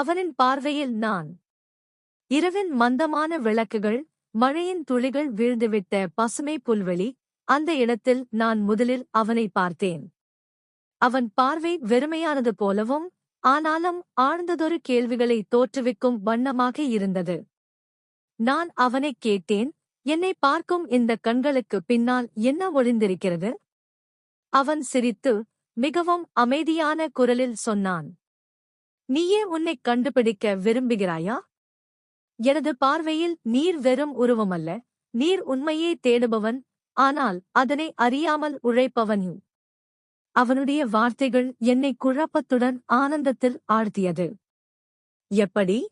அவனின் பார்வையில் நான். இரவின் மந்தமான விளக்குகள் மழையின் துளிகள் வீழ்ந்துவிட்ட பசுமை புல்வெளி அந்த இடத்தில் நான் முதலில் அவனை பார்த்தேன். அவன் பார்வை வெறுமையானது போலவும் ஆனாலும் ஆழ்ந்ததொரு கேள்விகளை தோற்றுவிக்கும் வண்ணமாக இருந்தது. நான் அவனைக் கேட்டேன் என்னை பார்க்கும் இந்த கண்களுக்கு பின்னால் என்ன ஒளிந்திருக்கிறது? அவன் சிரித்து மிகவும் அமைதியான குரலில் சொன்னான். நீயே உன்னைக் கண்டுபிடிக்க விரும்புகிறாயா? எனது பார்வையில் நீர் வெறும் உருவமல்ல நீர் உண்மையே தேடுபவன் ஆனால் அதனை அறியாமல் உழைப்பவன் அவனுடைய வார்த்தைகள் என்னை குழப்பத்துடன் ஆனந்தத்தில் ஆழ்த்தியது. எப்படி?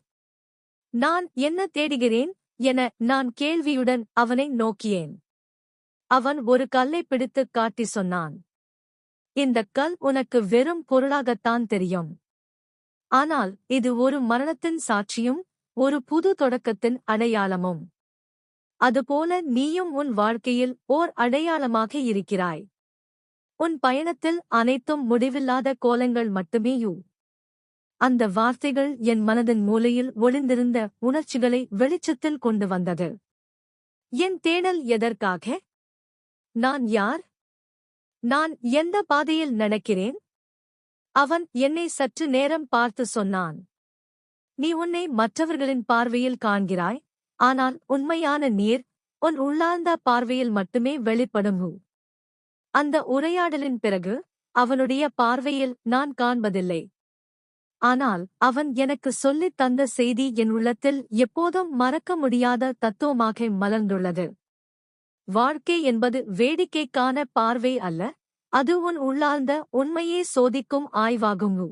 நான் என்ன தேடுகிறேன் என நான் கேள்வியுடன் அவனை நோக்கியேன். அவன் ஒரு கல்லை பிடித்துக் காட்டி சொன்னான். இந்தக் கல் உனக்கு வெறும் பொருளாகத்தான் தெரியும். ஆனால் இது ஒரு மரணத்தின் சாட்சியும் ஒரு புது தொடக்கத்தின் அடையாளமும். அதுபோல நீயும் உன் வாழ்க்கையில் ஓர் அடையாளமாக இருக்கிறாய். உன் பயணத்தில் அனைத்தும் முடிவில்லாத கோலங்கள் மட்டுமேயு அந்த வார்த்தைகள் என் மனதின் மூலையில் ஒளிந்திருந்த உணர்ச்சிகளை வெளிச்சத்தில் கொண்டு வந்தது. என் தேடல் எதற்காக? நான் யார்? நான் எந்த பாதையில் நடக்கிறேன்? அவன் என்னை சற்று நேரம் பார்த்து சொன்னான். நீ உன்னை மற்றவர்களின் பார்வையில் காண்கிறாய் ஆனால் உண்மையான நீர் உன் உள்ளார்ந்த பார்வையில் மட்டுமே வெளிப்படும் அந்த உரையாடலின் பிறகு அவனுடைய பார்வையில் நான் காண்பதில்லை. ஆனால் அவன் எனக்கு சொல்லித் தந்த செய்தி என் உள்ளத்தில் எப்போதும் மறக்க முடியாத தத்துவமாக மலர்ந்துள்ளது. வாழ்க்கை என்பது வேடிக்கைக்கான பார்வை அல்ல அது உன் உள்ளார்ந்த உண்மையே சோதிக்கும் ஆய்வாகுங்கு